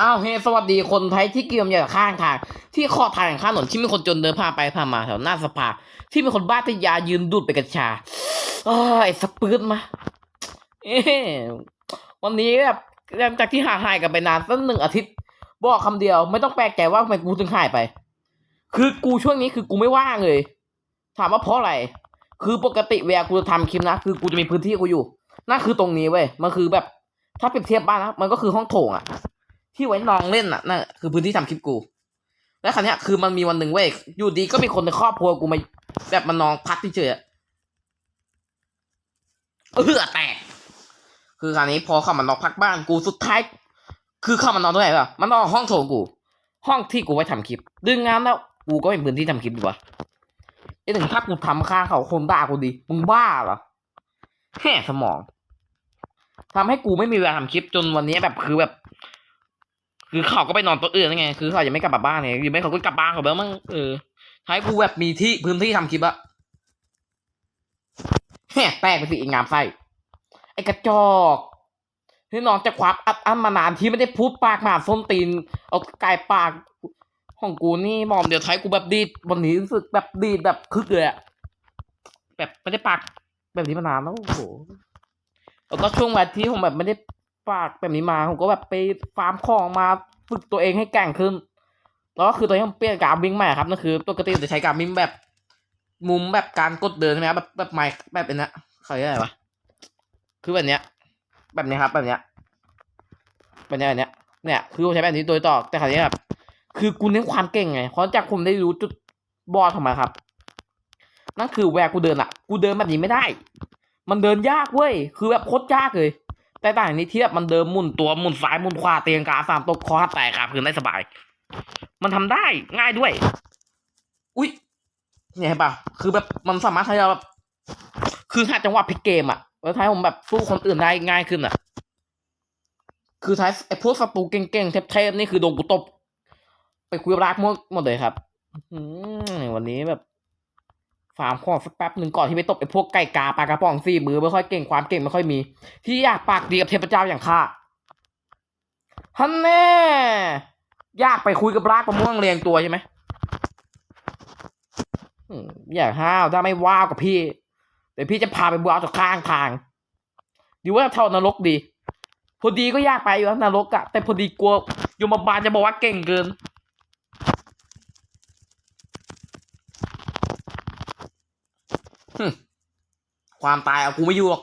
อ้าวเฮ้สวัสดีคนไทยที่เกี่ยมอยู่ข้างทาง ที่ขอบทางข้างถนนที่มีคนจนเดินผ่านไปผ่านมาแถวหน้าสภา ที่มีคนบ้าทยายืนดูดไปกัญชาอ้าวไอ้สปืดมาเอ๊วันนี้แบบหลังจากที่ห่างหายกันไปนานสักหนึ่งอาทิตย์ บอกคำเดียว ไม่ต้องแปลกใจว่าทำไมกูถึงหายไป คือกูช่วงนี้คือกูไม่ว่างเลย ถามว่าเพราะอะไร คือปกติเวลากูจะทำคลิปนะคือกูจะมีพื้นที่กูอยู่นั่นคือตรงนี้เว้ยมันคือแบบ ถ้าเปรียบเทียบบ้านนะมันก็คือห้องโถงอะ ที่ไว้นอนเล่นอะนั่นคือพื้นที่ทำคลิปกู แล้วครั้นี้คือมันมีวันหนึ่งเว้ยอยู่ดีก็มีคนในครอบครัวกูมาแบบมานอนพักที่เฉยๆอะเออแตกคือคราวนี้พอเข้ามานอนพักบ้านกูสุดท้าย คือเข้ามานอนตรงไหนวะมันนอนห้องโถงกู ห้องที่กูไว้ทำคลิป ดึงงานแล้วกูก็เป็นพื้นที่ทำคลิปดีวะไอ้ถึงถ้ากูทำข้าเขาคนด่ากูดีมึงบ้าเหรอแห่สมองทำให้กูไม่มีเวลาทำคลิปจนวันนี้แบบคือแบบ คือเขาก็ไปนอนตัวอื่นไง คือเขายังไม่กลับบ้านไงยังไม่เขาก็กลับบ้านเขาแล้วมั้งเออให้กูแบบมีที่พื้นที่ทำคลิปอะแห่แตกไปสิอ้งามไส้ไอ้กระจอกที่นอนจะควับอัดอั้นมานานที่ไม่ได้พูดปากหมาส้นตีน เอากายปากของกูนี่มอมเดี๋ยวไทยกูแบบดีดวันนี้รู้สึกแบบดีดแบบคึกเลยอะแบบไม่ได้ปากแบบนี้มานานแล้วโอ้โหแล้วก็ช่วงวันที่ผมแบบไม่ได้ ปากแบบนี้มาผมก็แบบไปฟาร์มของมาฝึกตัวเองให้แกร่งขึ้นแล้วก็คือตัวนี้ผมเปลี่ยนการวิ่งใหม่ครับนั่นคือปกติจะใช้การวิ่งแบบมุมแบบการกดเดินใช่ไหมครับแบบแบบไม้แบบเป็นนะเขาเรียกอะไรวะคือแบบเนี้ย แบบนี้ครับแบบเนี้ยแบบเนี้ยแบบเนี้ยเนี่ยคือผมใช้แบบนี้โดยต่อแต่คราวนี้แบบคือกูเน้นความเก่งไงเพราะจากผมได้รู้จุดบอดของมันครับ นั่นคือแวร์กูเดินอะ กูเดินแบบนี้ไม่ได้ มันเดินยากเว้ยคือแบบโคตรยากเลย แต่ต่างนี้ที่แบบมันเดินหมุนตัวหมุนซ้ายหมุนขวาเตียงกาสามตกคอหักแตกครับคือได้สบาย มันทำได้ง่ายด้วย อุ้ยเนี่ยเห็นปะคือแบบมันสามารถให้แบบคือหาจังหวะพลิกเกมอะแล้วท้ายผมแบบสู้คนอื่นได้ง่ายขึ้นอะคือท้ายไอ้พวกศัตรูเก่งๆเทพๆนี่คือโดนกูตบ ไปคุยรักหมดหมดเลยครับวันนี้แบบ ฟาร์มของสักแป๊บหนึ่งก่อนที่ไปตบไอ้พวกไก่กาปลากระป๋องสี่มือไม่ค่อยเก่งความเก่งไม่ค่อยมี ที่อยากปากดีกับเทพเจ้าอย่างข้าฮันแน่อยากไปคุยกับรากมะม่วงเรียงตัวใช่ไหมอย่าห้าวถ้าไม่ว้าวกับพี่เดี๋ยวพี่จะพาไปบ้าวจากข้างทางดีว่าเท่านรกดี พอดีก็ยากไปอยู่นะนรกอะแต่พอดีกลัวยมบาลจะบอกว่าเก่งเกิน ความตายเอากูไม่อยู่หรอก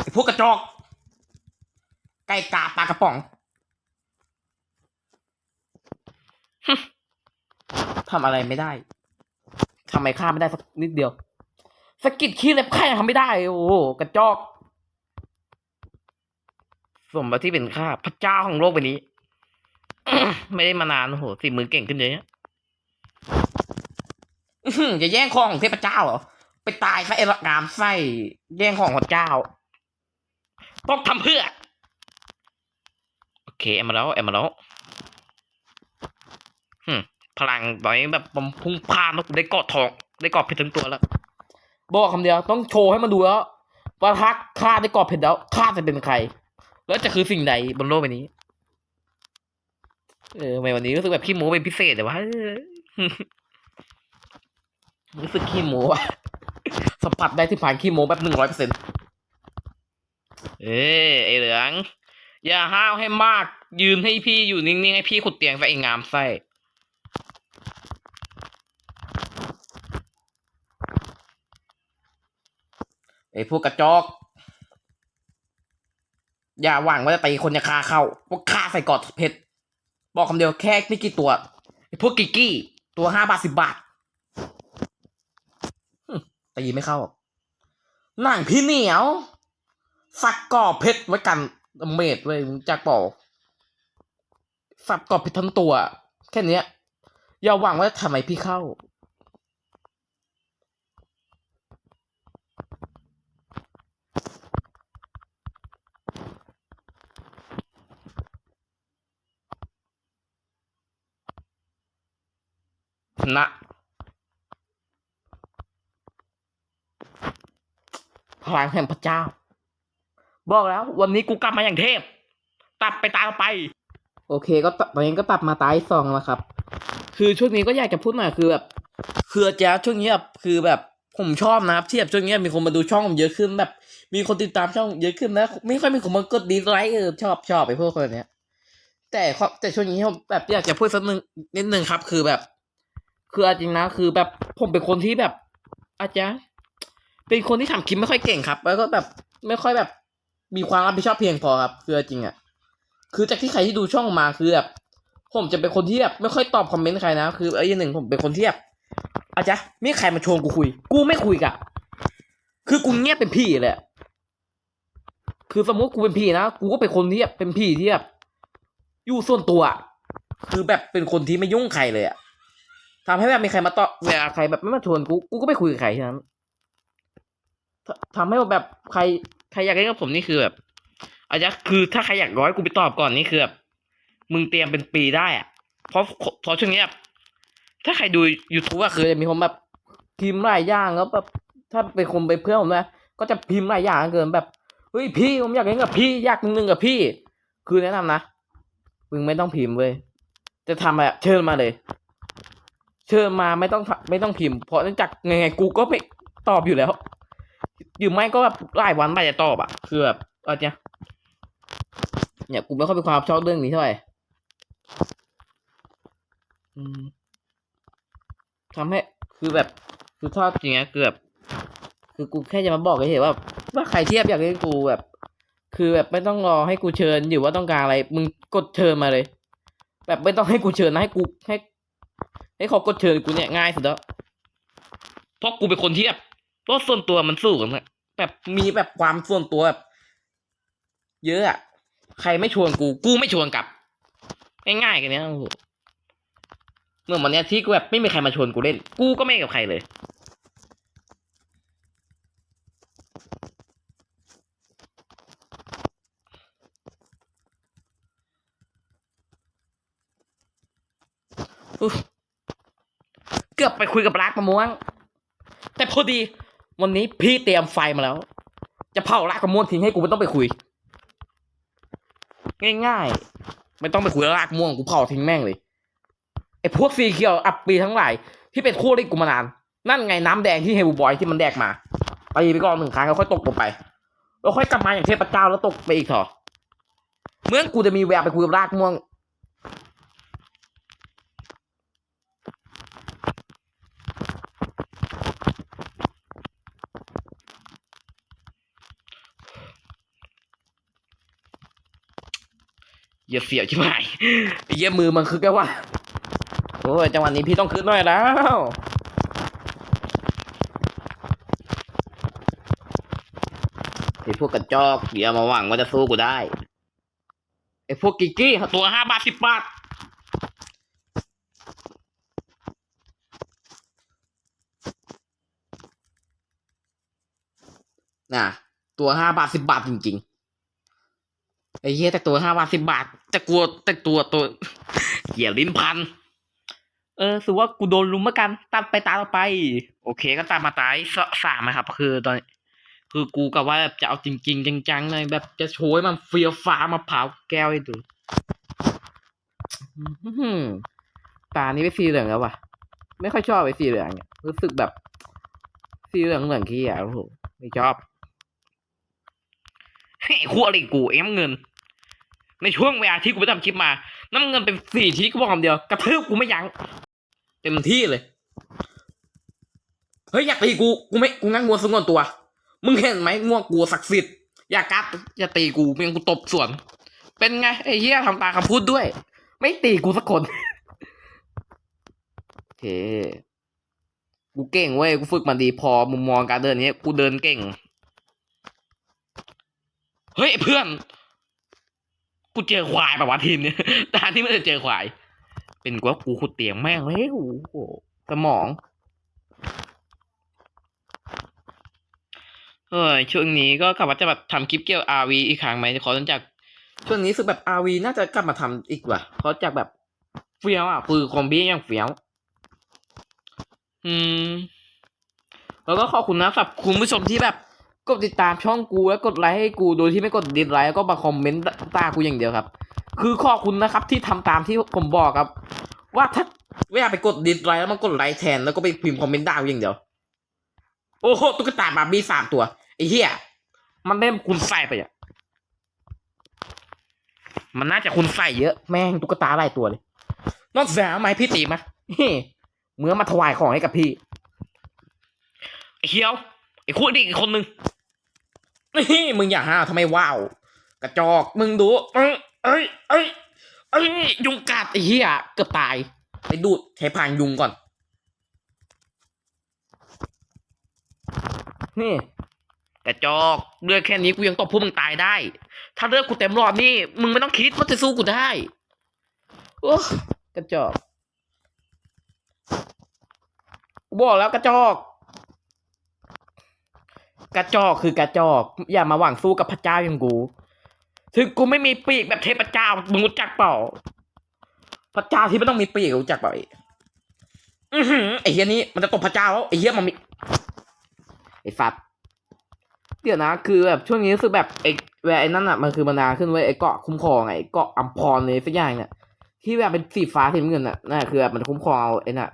ไอ้พวกกระจอกไก่กาปลากระป๋องหึทำอะไรไม่ได้ทำไมฆ่าไม่ได้สักนิดเดียวสะกิดขี้เล็บข้ายังทำไม่ได้ โอ้โหกระจอกสมบัติที่เป็นข้าพระเจ้าของโลกใบนี้ ไม่ได้มานานโอ้โหสิมือเก่งขึ้นเยอะอื้อหือจะแย่งของของเทพเจ้าเหรอ ไปตายซะไอ้ละงามไส้แย่งของพระเจ้า ต้องทำเพื่อ โอเคเอ็มมาแล้วเอ็มมาแล้วหึพลังตอนนี้แบบผมพุ่งพาดแล้วกูได้เกาะทอง ได้เกาะเพชรทั้งตัวแล้ว บอกคำเดียวต้องโชว์ให้มันดูแล้วว่าถ้าข้าได้เกาะเพชรแล้วข้าจะเป็นใคร แล้วจะคือสิ่งใดบนโลกใบนี้เออทำไมวันนี้รู้สึกแบบขี้โม้เป็นพิเศษแต่ว่ารู้สึกขี้โม้อะ สัมผัสได้ที่ผ่านขี้โมแบบหนึ่งร้อยเปอร์เซ็นต์เอ้ยไอเหลือง อย่าห้าวให้มาก ยืนให้พี่อยู่นิ่งๆ ให้พี่ขุดเตียงซะไองามไส้ไอ้พวกกระจอก อย่าหวังว่าจะตีคนจะฆ่าเข้าพวกฆ่าใส่กอดเพชร บอกคำเดียวแค่ไม่กี่ตัวไอ้พวกกิกกี้ ตัวห้าบาทสิบบาท ตีไม่เข้าหนังพี่เหนียว สักกอบเพชรไว้กันเมดเว้ยมึงจากบอกสักกรอบเพชรทั้งตัว แค่เนี้ย อย่าหวังว่าทำไมพี่เข้า นะ พลังแห่งพระเจ้า บอกแล้ว วันนี้กูกลับมาอย่างเทพ ตัดไปตามไป โอเค ก็ตตอนนี้ก็ตัดมาตายสองแล้วครับ คือช่วงนี้ก็อยากจะพูดหน่อยคือแบบคืออาจารย์ช่วงนี้แบบคือแบบผมชอบนะครับที่แบบช่วงนี้มีคนมาดูช่องผมเยอะขึ้นแบบ มีคนติดตามช่องเยอะขึ้นนะไม่ค่อยมีคนมากดดีไลค์เออชอบชอบไปพวกคนเนี้ย แต่ข้อแต่ช่วงนี้ผมแบบอยากจะพูดสักนึงนิดนึงครับ คือแบบ คือเอาจริงนะคือแบบผมเป็นคนที่แบบอาจจะ เป็นคนที่ทำคลิปไม่ค่อยเก่งครับ แล้วก็แบบไม่ค่อยแบบมีความรับผิดชอบเพียงพอครับคือจริงอะคือจากที่ใครที่ดูช่องมาคือแบบผมจะเป็นคนที่แบบไม่ค่อยตอบคอมเมนต์ใครนะคือไอ้ย่างหนึ่งผมเป็นคนที่แบบอาจจะมีใครมาชวนกูคุย กูไม่คุยกะคือกูเงียบเป็นพี่เลยคือสมมติกูเป็นพี่นะกูก็เป็นคนที่แบบเป็นพี่ที่แบบอยู่ส่วนตัว คือแบบเป็นคนที่ไม่ยุ่งใครเลยอะทำให้แบบมีใครมาตอบเวลาใครแบบไม่มาชวนกูกูก็ไม่คุยกับใครทั้งนั้น ทำให้แบบใครใครอยากเล่นกับผมนี่คือแบบอาจจะคือถ้าใครอยากร้อยกูไปตอบก่อนนี่คือแบบมึงเตรียมเป็นปีได้อะเพราะเพราะช่วงนี้แบบถ้าใครดู YouTube อะคือจะมีคนแบบพิมพ์หลายอย่างแล้วแบบถ้าเป็นคนเป็นเพื่อนผมนะก็จะพิมพ์หลายอย่างเกินแบบเฮ้ยพี่ผมอยากเล่นกับพี่อยากนึงนึงกับพี่ คือแนะนำนะมึงไม่ต้องพิมพ์เว้ยจะทำอะไรเชิญมาเลย เชิญมาไม่ต้องไม่ต้องพิมพ์เพราะเนื่องจากไงไงกูก็ไม่ตอบอยู่แล้ว อยู่ไม่ก็แบบหลายวันไปจะตอบอะคือแบบเอาเนี้ยเนี่ยกูไม่ค่อยมีความชอบเรื่องนี้เท่าไหร่ทำให้คือแบบคือชอบจริงนะคือแบบคือกูแค่จะมาบอกเฉยๆว่าว่าใครเทียบอยากเล่นกูแบบ คือแบบไม่ต้องรอให้กูเชิญอยู่ว่าต้องการอะไร มึงกดเชิญมาเลย แบบไม่ต้องให้กูเชิญนะให้กูให้ให้เขากดเชิญกูเนี่ยง่ายสุดแล้วเพราะกูเป็นคนเที่แบบ เพราะส่วนตัวมันสู้กันนะแบบมีแบบความส่วนตัวแบบเยอะอะใครไม่ชวนกู กูไม่ชวนกลับ ง่ายๆกันเนี้ยโอ้โหเมื่อวันเนี้ยที่กูแบบไม่มีใครมาชวนกูเล่น กูก็ไม่กับใครเลยอุ๊ยเกือบไปคุยกับรักมะม่วง แต่พอดี วันนี้พี่เตรียมไฟมาแล้ว จะเผารักมะมวงทิ้งให้กูไม่ต้องไปคุย ง่ายๆ ไม่ต้องไปคุยรากม่วงกูเผาทิ้งแม่งเลยไอ้พวกสีเขียวอับปีทั้งหลายที่เป็นคู่เล่นกูมานาน นั่นไงน้ำแดงที่เฮลบอยที่มันแดกมาไปไปก่อนหนึ่งครั้งแล้วค่อยตกลงไปแล้วค่อยกลับมาอย่างเทพเจ้าแล้วตกไปอีกเถอะเมื่อกูจะมีแววไปคุยกับรากม่วง อย่าเสียวชิบหายไอ้เยี่ยมือมันคือแกว่าโอ้ยจังหวะนี้พี่ต้องขึ้นหน่อยแล้วไอ้พวกกระจอกเดี๋ยวมาหวังว่าจะสู้กูได้ไอ้พวกกิกกี้ตัวห้าบาทสิบบาทน่ะ ตัวห้าบาทสิบบาทจริง ๆ ไอ้เหี้ยแต่ตัวห้าบาทสิบบาทแต่กลัวแต่ตัวตัวเหี้ยลิ้นพัน เออถือว่ากูโดนลุมเหมือนกัน ตัดไปตาต่อไป โอเค ก็ตามมาตายสสามนะครับ คือตอนคือกูกับว่าแบบจะเอาจริง ๆ จังๆเลยแบบจะโชว์ให้มันเฟียฟ้ามาเผาแก้วให้ดูอื้อหือตานี้เป็นสีเหลืองแล้ววะไม่ค่อยชอบไอ้สีเหลืองเนี่ยรู้สึกแบบ สีเหลืองเหลืองขี้อะโอ้โหไม่ชอบเฮ้ยคู่อะไรกูเอ็มเงิน ในช่วงเวลาที่กูไปทำคลิปมา น้ำเงินเป็นสี่ทีกูบอกคำเดียว กระทืบกูไม่ยั้งเต็มที่เลย เฮ้ย อยากตีกู กูไม่ กูงั้นงัวสงวนตัว มึงเห็นไหมงัวกูศักดิ์สิทธิ์ อยากกัดอย่าตีกูเพียงกูตบสวน เป็นไงไอ้เหี้ยทำตาคำพูดด้วย ไม่ตีกูสักคนโอเค กูเก่งเว้ย กูฝึกมาดีพอมุมมองการเดินเนี้ย กูเดินเก่ง เฮ้ยเพื่อน กูเจอควายแบบว่าทีมเนี้ยตาที่ไม่ได้เจอควาย เป็นกูว่ากูขุดเตียงแม่งเลยโอ้โหสมองเฮ้ยช่วงนี้ก็กลับมาจะแบบทำคลิปเกี่ยว RV อีกครั้งไหมขอต้นจาก ช่วงนี้สึกแบบ RV น่าจะกลับมาทำอีกว่ะเพราะจากแบบเฟี้ยวอะคือคอมบี้ยังเฟี้ยว อืม แล้วก็ขอบคุณนะสำหรับคุณผู้ชมที่แบบ กดติดตามช่องกูแล้วกดไลค์ให้กูโดยที่ไม่กดดิสไลค์แล้วก็มาคอมเมนต์ตากูอย่างเดียวครับ คือขอบคุณนะครับที่ทำตามที่ผมบอกครับ ว่าถ้าเวลาไปกดดิสไลค์แล้วมันกดไลค์แทนแล้วก็ไปพิมพ์คอมเมนต์ด่ากูอย่างเดียว โอ้โหตุ๊กตาบาร์บี้สามตัวไอ้เหี้ยมันเล่มคุณใส่ไปอะมันน่าจะคุณใส่เยอะแม่งตุ๊กตาหลายตัวเลย นอกจากไหมพี่ตีมาเมื่อมาถวายของให้กับพี่ไอ้เขียวไอ้คู่อีกคนนึง นี่มึงอย่าห้าวทำไมว้าว กระจอกมึงดูเอ้ยเอ้ยเอ้ยเอ้ยยุงกัดไอ้เหี้ยเกือบตาย ไปดูดใช้พานยุงก่อน นี่กระจอกเลือดแค่นี้กูยังตบพวกมึงตายได้ ถ้าเลือดกูเต็มหลอดนี่มึงไม่ต้องคิดว่าจะสู้กูได้โอ้กระจอกกูบอกแล้วกระจอก กระจอกคือกระจอก อย่ามาหวังสู้กับพระเจ้าอย่างกู ถึงกูไม่มีปีกแบบเทพเจ้ามึงรู้จักเปล่า พระเจ้าที่ไม่ต้องมีปีกรู้จักเปล่าอือหือไอ้เฮียนี้มันจะตบพระเจ้าแล้วไอ้เฮียมันมีไอ้ฟัดเดี๋ยวนะ คือแบบช่วงนี้รู้สึกแบบไอ้แวร์ไอ้นั่นอะมันคือมันนานขึ้นเว้ยไอ้เกาะคุ้มครองไอ้เกาะอัมพรเลยสักอย่างเนี่ยที่แบบเป็นสีฟ้าสีเงินอะนั่นคือแบบมันคุ้มครองเอาไอ้น่ะ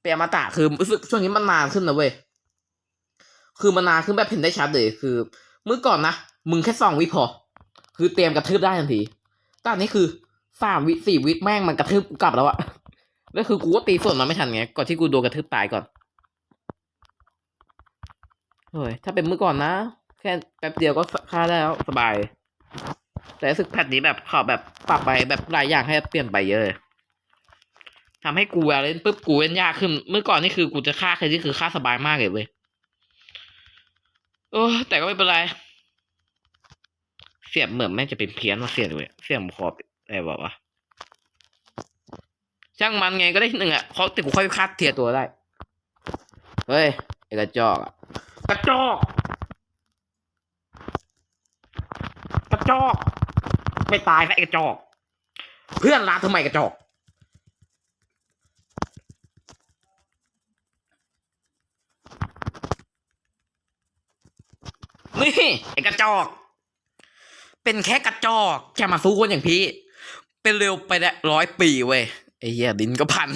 เป็นอมตะคือรู้สึกช่วงนี้มันนานขึ้นนะเว้ย คือมันนานขึ้นแบบเห็นได้ชัดเลย คือ เมื่อก่อนนะ มึงแค่สองวิพอ คือเตรียมกระทืบได้ทันที แต่อันนี้คือสามวิสี่วิแม่งมันกระทืบกลับแล้วอะแล้วคือกูก็ตีส่วนมันไม่ทันไง ก่อนที่กูโดนกระทืบตายก่อน เฮ้ย ถ้าเป็นเมื่อก่อนนะ แค่แป๊บเดียวก็ฆ่าได้แล้วสบาย แต่รู้สึกแพทนี้แบบขาแบบปรับไปแบบหลายอย่างให้เปลี่ยนไปเยอะเลยทำให้กูเล่นปุ๊บกูเล่นยากขึ้น เมื่อก่อนนี่คือกูจะฆ่าใครที่คือฆ่าสบายมากเลยเว้ย โอ้แต่ก็ไม่เป็นไร เสียบเหมือนแม่งจะเป็นเพี้ยนมาเสียบเลยเสียบคออะไรบอกว่าช่างมันไงก็ได้ที่หนึ่งอะเขาติดกูค่อยคัดเทียตัวได้ เฮ้ยไอ้กระจอกอะกระจอกกระจอก ไม่ตายนะไอ้กระจอก เพื่อนรักทำไมกระจอก นี่ไอ้กระจอก เป็นแค่กระจอกจะมาสู้คนอย่างพี่ เป็นเร็วไปได้ร้อยปีเว้ยไอ้เหี้ยดินก็พัน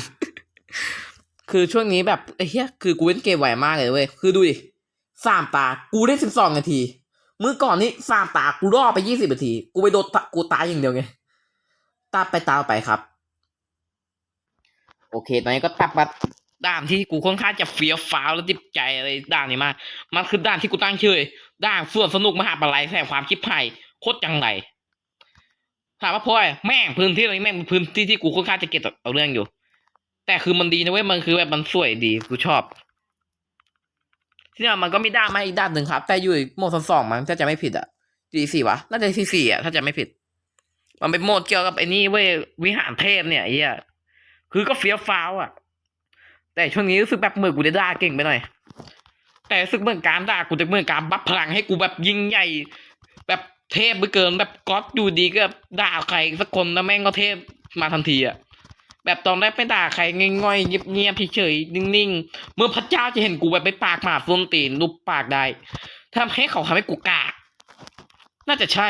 คือช่วงนี้แบบไอ้เหี้ยคือกูเล่นเกมไวมากเลยเว้ยคือดูดิสามตากูได้สิบสองนาทีเมื่อก่อนนี้สามตากูรอไปยี่สิบนาที กูไปโดนกูตายอย่างเดียวไงตาไปตาไปครับ โอเค ตอนนี้ก็ตัดมาด่านที่กูค่อนข้างจะเฟี้ยวฟ้าวและติดใจอะไรด่านนี้มาก มันคือด่านที่กูตั้งชื่อ ด่านส่วนสนุกมหาปลัยแสบความคิดไผ่โคตรจังไรถามว่าพราะอะไรแม่งพื้นที่ตรงนี้แม่งเป็นพื้นที่ที่กูค่อนข้างจะเก็บเอาเรื่องอยู่ แต่คือมันดีนะเว้ยมันคือแบบมันสวยดีกูชอบ ที่นี่มันก็มีด้านมาอีกด้านหนึ่งครับ แต่อยู่โหมดสองมั้งถ้าจะไม่ผิดอะดีสี่วะน่าจะดีสี่อะถ้าจะไม่ผิด มันเป็นโหมดเกี่ยวกับไอ้นี่เว้ยวิหารเทพเนี่ยไอ้เหี้ยคือก็เฟี้ยวฟ้าวอะแต่ช่วงนี้รู้สึกแบบมือกูจะด่าเก่งไปหน่อย แต่รู้สึกเหมือนการด่ากูจะเหมือนการบัฟพลังให้กูแบบยิ่งใหญ่ แบบเทพไปเกินแบบก๊อตอยู่ดีก็ด่าใครสักคนแล้วแม่งก็เทพมาทันทีอะแบบตอนแรกไปด่าใครง่อยๆเงียบๆเฉยๆนิ่งๆ เมื่อพระเจ้าจะเห็นกูแบบไปปากหมาส้นตีนรูปปากได้ทำให้เขาทำให้กูกากน่าจะใช่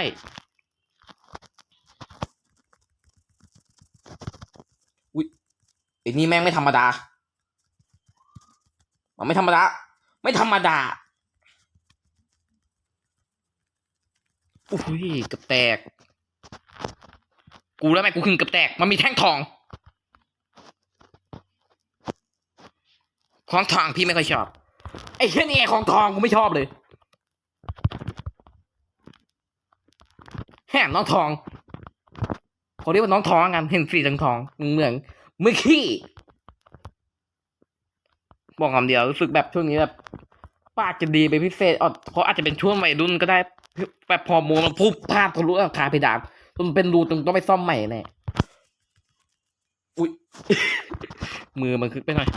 อุ้ยไอ้นี่แม่งไม่ธรรมดา มันไม่ธรรมดา ไม่ธรรมดาอุ้ยกับแตก กูแล้วแม่กูขึ้นกับแตก มันมีแท่งทองของทองพี่ไม่ค่อยชอบ ไอ้เช่นนี่ไงของทองกูไม่ชอบเลยแหมน้องทองเขาเรียกว่าน้องทองกันเห็นสีทองทองเหมือนมือขี้ บอกคำเดียวรู้สึกแบบช่วงนี้แบบปากจะดีเป็นพิเศษอะเขาอาจจะเป็นช่วงวัยรุ่นก็ได้แบบพอมูมันพุ่งพลาดทะลุราคาเพดานมันเป็นรูตรงต้องไปซ่อมใหม่แน่อุ้ยมือมันคึกไปหน่อย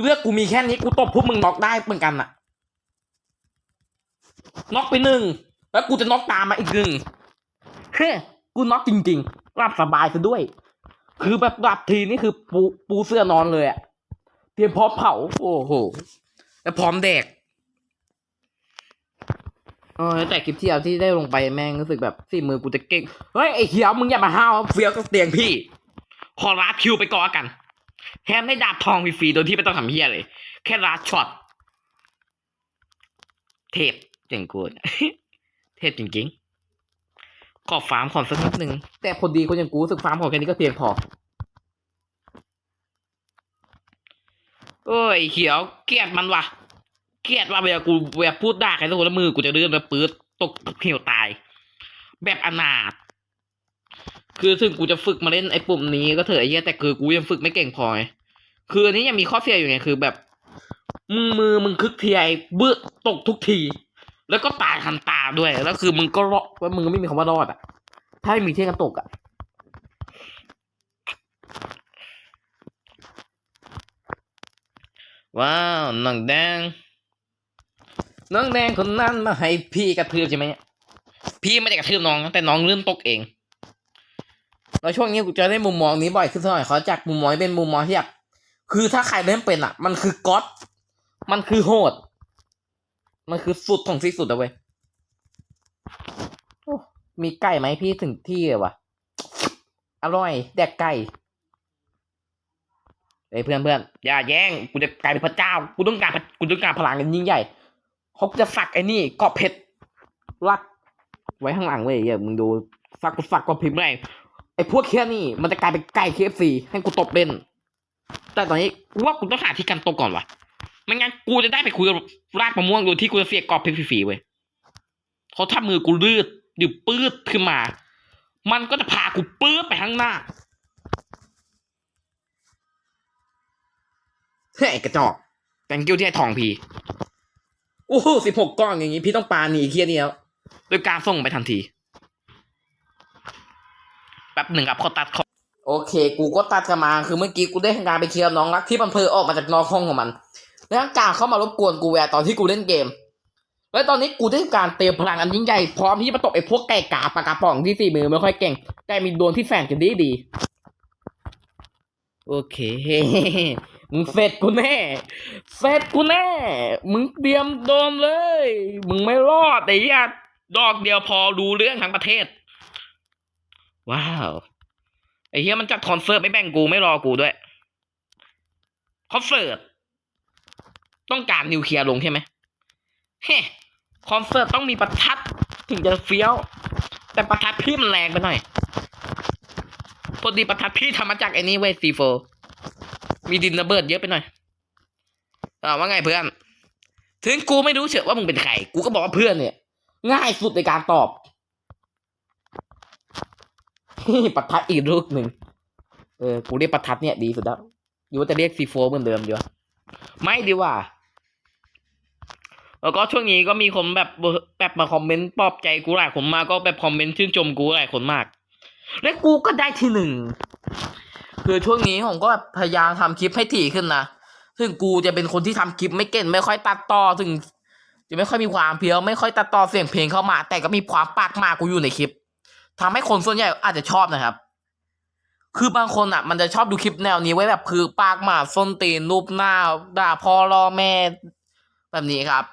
เลือกกูมีแค่นี้กูตบพวกมึงน็อกได้เหมือนกันน่ะน็อกไปหนึ่งแล้วกูจะน็อกตามมาอีกหนึ่งเฮ้กูน็อกจริงๆหลับสบายซะด้วย คือแบบหลับทีนี่คือปูปูเสื้อนอนเลยอะเตรียมพร้อมเผา โอ้โห แล้วพร้อมแดกเออแต่คลิปที่เอาที่ได้ลงไปแม่งรู้สึกแบบสี่มือกูจะเก่ง เฮ้ย ไอ้เขียวมึงอย่ามาห้าวเฟี้ยวกับเตียงพี่ ขอรัดคิวไปก่อนละกันแถมได้ดาบทองฟรีๆโดยที่ไม่ต้องทำเฮียเลย แค่รัดช็อต เทพเจ๋งกูเทพจริงๆ ขอฟาร์มขอนสักนิดนึงแต่คนดีคนอย่างกูรู้สึกฟาร์มของแค่นี้ก็เพียงพอโอ้ยเขียวเกลียดมันว่ะเกลียดว่าเวลากูเวลาพูดด่าใครสักคนแล้วมือกูจะเลื่อนแบบปื๊ดตกเหี่ยวตาย แบบอนาถคือถึงกูจะฝึกมาเล่นไอ้ปุ่มนี้ก็เถอะไอ้เหี้ยแต่คือกูยังฝึกไม่เก่งพอไงคืออันนี้ยังมีข้อเสียอยู่ไงคือแบบมึงมือมึงคึกทีไอ้เบื้อตกทุกที แล้วก็ตายทันตาด้วย แล้วคือมึงก็รอดว่ามึงไม่มีคำว่ารอดอะ ถ้าไม่มีเที่ยงกันตกอะ ว้าวน้องแดงน้องแดงคนนั้นมาให้พี่กระทืบใช่ไหมพี่ไม่ได้กระทืบน้องนะแต่น้องเลื่อนตกเองแล้วช่วงนี้กูจะได้มุมมองนี้บ่อยขึ้นหน่อยเขาจากมุมมองที่เป็นมุมมองที่แบบคือถ้าใครเล่นเป็นอะ มันคือก๊อตมันคือโหด มันคือสุดของที่สุดอะเว้ยโอ้มีไก่ไหมพี่ถึงที่เลยวะอร่อย แดกไก่เอ้ยเพื่อนเพื่อนอย่าแย่งกูจะกลายเป็นพระเจ้ากูต้องการกูต้องการพลังกันยิ่งใหญ่เขาจะสักไอ้นี่เกาะเพชรรัดไว้ข้างหลังเว้ยอย่ามึงดูสักกูสักกว่าพิมพ์แรงไอ้พวกเคี้ยนี่มันจะกลายเป็นไก่เคฟซีให้กูตบเล่น แต่ตอนนี้กูว่ากูต้องหาที่กันตกก่อนวะ ไม่งั้นกูจะได้ไปคุยกับรากมะม่วงโดยที่กูจะเสียกรอบเพชรฟรีๆเว้ยเขาถ้ามือกูลืดหรือปื้ดขึ้นมา มันก็จะพากูปื้ดไปข้างหน้าเฮ้ยไอ้กระจอกแตงกิ้วที่ไอ้ทองพีโอ้โหสิบหกก้อนอย่างงี้พี่ต้องปาหนีเคี้ยนี่แล้วโดยการส่งไปทันทีแป๊บหนึ่งครับเขาตัดเขาโอเค กูก็ตัดกันมา คือเมื่อกี้กูได้ทำการไปเคลียร์น้องรักที่มันเพลอออกมาจากนอกห้องของมัน แล้วการเข้ามารบกวนกูแวตอนที่กูเล่นเกม แล้วตอนนี้กูได้การเตรียมพลังอันยิ่งใหญ่พร้อมที่จะมาตบไอ้พวกไก่กาปากกาป่องที่สี่มือไม่ค่อยเก่ง แต่มีโดนที่แฝงจะดีดี โอเคมึงเสร็จกูแน่ เสร็จกูแน่ มึงเตรียมโดนเลย มึงไม่รอดไอ้เหี้ยดอกเดียวพอดูเรื่องทั้งประเทศ ว้าวไอ้เหี้ยมันจัดคอนเสิร์ตไม่แบ่งกูไม่รอกูด้วยคอนเสิร์ต ต้องการนิวเคลียร์ลงใช่ไหมเฮ้คอนเสิร์ตต้องมีประทัดถึงจะเฟี้ยว แต่ประทัดพี่มันแรงไปหน่อยพอดีประทัดพี่ทำมาจากไอ้นี่เว้ยซีโฟมีดินระเบิดเยอะไปหน่อยอ่าว่าไงเพื่อน ถึงกูไม่รู้เฉยว่ามึงเป็นใคร กูก็บอกว่าเพื่อนเนี่ย ง่ายสุดในการตอบประทัดอีกลูกหนึ่ง เออ กูเรียกประทัดเนี่ยดีสุดแล้วหรือว่าจะเรียกซีโฟเหมือนเดิมดีวะไม่ดีว่า แล้วก็ช่วงนี้ก็มีคนแบบแบบมาคอมเมนต์ปลอบใจกูหลายคนมากก็แบบคอมเมนต์ชื่นชมกูหลายคนมาก และกูก็ได้ที่หนึ่งคือช่วงนี้ผมก็แบบพยายามทำคลิปให้ถี่ขึ้นนะซึ่งกูจะเป็นคนที่ทำคลิปไม่เก่งไม่ค่อยตัดต่อถึงจะไม่ค่อยมีความเพียวไม่ค่อยตัดต่อเสียงเพลงเข้ามา แต่ก็มีความปากมากกูอยู่ในคลิปทำให้คนส่วนใหญ่อาจจะชอบนะครับ คือบางคนอะ มันจะชอบดูคลิปแนวนี้ไว้แบบคือปากหมาส้นตีนรูปหน้าด่าพ่อรอแม่ แบบนี้ครับ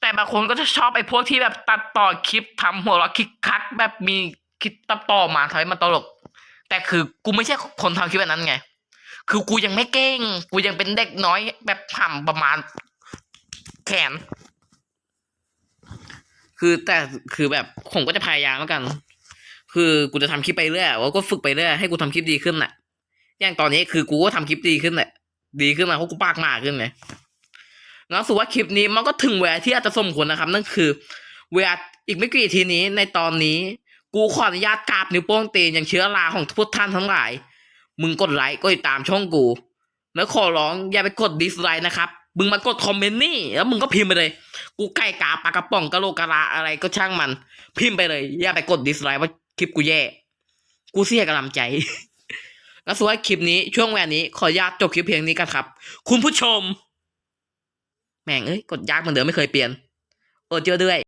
แต่บางคนก็จะชอบไอ้พวกที่แบบตัดต่อคลิปทำหัวเราะคิกคักแบบมีคลิปตัดต่อมาทำให้มันตลก แต่คือกูไม่ใช่คนทำคลิปแบบนั้นไง คือกูยังไม่เก่ง กูยังเป็นเด็กน้อยแบบผ่ำประมาณแขน คือแต่คือแบบผมก็จะพยายามแล้วกัน คือกูจะทำคลิปไปเรื่อยแล้วก็ฝึกไปเรื่อยให้กูทำคลิปดีขึ้นน่ะอย่างตอนนี้คือกูก็ทำคลิปดีขึ้นแหละดีขึ้นมาเพราะกูปากมากขึ้นไง งั้นสุว่าคลิปนี้มันก็ถึงเวลาที่อาจจะสมควรนะครับ นั่นคือ เวลาอีกไม่กี่ทีนี้ในตอนนี้ กูขออนุญาตกราบนิ้วโป้งตีนอย่างเชื้อราของทุกท่านทั้งหลาย มึงกดไลค์กดติดตามช่องกู แล้วขอร้องอย่าไปกดดิสไลค์นะครับมึงมากดคอมเมนต์นี่แล้วมึงก็พิมพ์ไปเลย กูไก่กาปากกระป๋องกะโหลกกะลาอะไรก็ช่างมัน พิมพ์ไปเลย อย่าไปกดดิสไลค์ว่าคลิปกูแย่ กูเสียกำลังใจแล้วส่วนคลิปนี้ช่วงเวลานี้ขออนุญาตจบคลิปเพียงนี้กันครับ คุณผู้ชม แม่งเอ้ยกดยากเหมือนเดิมไม่เคยเปลี่ยนโอเจอด้วย